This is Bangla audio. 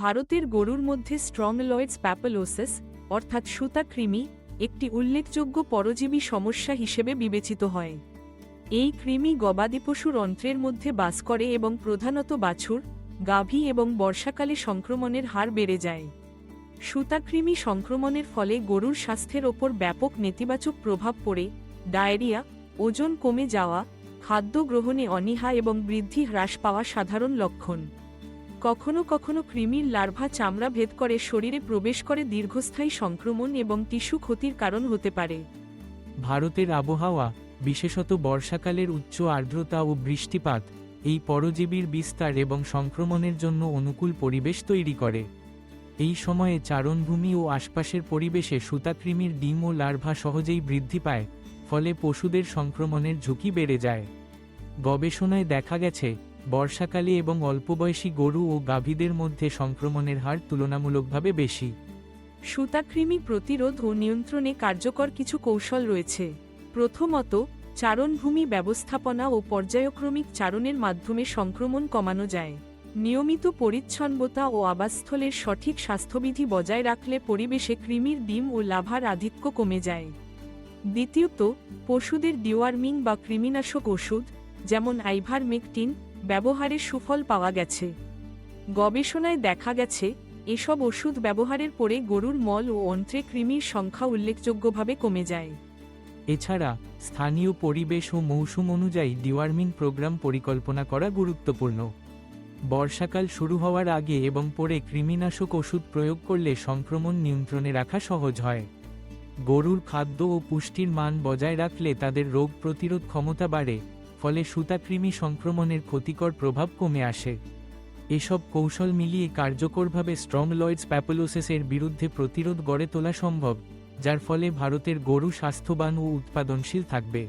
ভারতের গরুর মধ্যে স্ট্রংলয়েডস প্যাপোলোসিস, অর্থাৎ সুতাকৃমি, একটি উল্লেখযোগ্য পরজীবী সমস্যা হিসেবে বিবেচিত হয়। এই কৃমি গবাদি পশুর অন্ত্রের মধ্যে বাস করে এবং প্রধানত বাছুর, গাভী এবং বর্ষাকালে সংক্রমণের হার বেড়ে যায়। সুতাকৃমি সংক্রমণের ফলে গরুর স্বাস্থ্যের ওপর ব্যাপক নেতিবাচক প্রভাব পড়ে, ডায়রিয়া, ওজন কমে যাওয়া, খাদ্য গ্রহণে অনীহা এবং বৃদ্ধি হ্রাস পাওয়া সাধারণ লক্ষণ। কখনো কখনও কৃমির লার্ভা চামড়া ভেদ করে শরীরে প্রবেশ করে দীর্ঘস্থায়ী সংক্রমণ এবং টিস্যু ক্ষতির কারণ হতে পারে। ভারতের আবহাওয়া, বিশেষত বর্ষাকালের উচ্চ আর্দ্রতা ও বৃষ্টিপাত, এই পরজীবীর বিস্তার এবং সংক্রমণের জন্য অনুকূল পরিবেশ তৈরি করে। এই সময়ে চারণভূমি ও আশপাশের পরিবেশে সুতাকৃমির ডিম ও লার্ভা সহজেই বৃদ্ধি পায়, ফলে পশুদের সংক্রমণের ঝুঁকি বেড়ে যায়। গবেষণায় দেখা গেছে বর্ষাকালে এবং অল্পবয়সী গরু ও গাভীদের মধ্যে সংক্রমণের হার তুলনামূলকভাবে বেশি। সুতাকৃমি প্রতিরোধ ও নিয়ন্ত্রণে কার্যকর কিছু কৌশল রয়েছে। প্রথমত, চারণভূমি ব্যবস্থাপনা ও পর্যায়ক্রমিক চারণের মাধ্যমে সংক্রমণ কমানো যায়। নিয়মিত পরিচ্ছন্নতা ও আবাসস্থলের সঠিক স্বাস্থ্যবিধি বজায় রাখলে পরিবেশে কৃমির ডিম ও লাভার আধিক্য কমে যায়। দ্বিতীয়ত, পশুদের ডিওয়ার্মিং বা কৃমিনাশক ওষুধ, যেমন আইভারমেকটিন ব্যবহারের সুফল পাওয়া গেছে। গবেষণায় দেখা গেছে, এসব ওষুধ ব্যবহারের পরে গরুর মল ও অন্ত্রে কৃমির সংখ্যা উল্লেখযোগ্যভাবে কমে যায়। এছাড়া, স্থানীয় পরিবেশ ও মৌসুম অনুযায়ী ডিওয়ার্মিং প্রোগ্রাম পরিকল্পনা করা গুরুত্বপূর্ণ। বর্ষাকাল শুরু হওয়ার আগে এবং পরে কৃমিনাশক ওষুধ প্রয়োগ করলে সংক্রমণ নিয়ন্ত্রণে রাখা সহজ হয়। গরুর খাদ্য ও পুষ্টির মান বজায় রাখলে তাদের রোগ প্রতিরোধ ক্ষমতা বাড়ে। ফলে সুতাকৃমি সংক্রমণের ক্ষতিকর প্রভাব কমে আসে। এসব কৌশল মিলিয়ে কার্যকরভাবে স্ট্রং লয়েডস প্যাপোলোসেসের বিরুদ্ধে প্রতিরোধ গড়ে তোলা সম্ভব, যার ফলে ভারতের গরু স্বাস্থ্যবান ও উৎপাদনশীল থাকবে।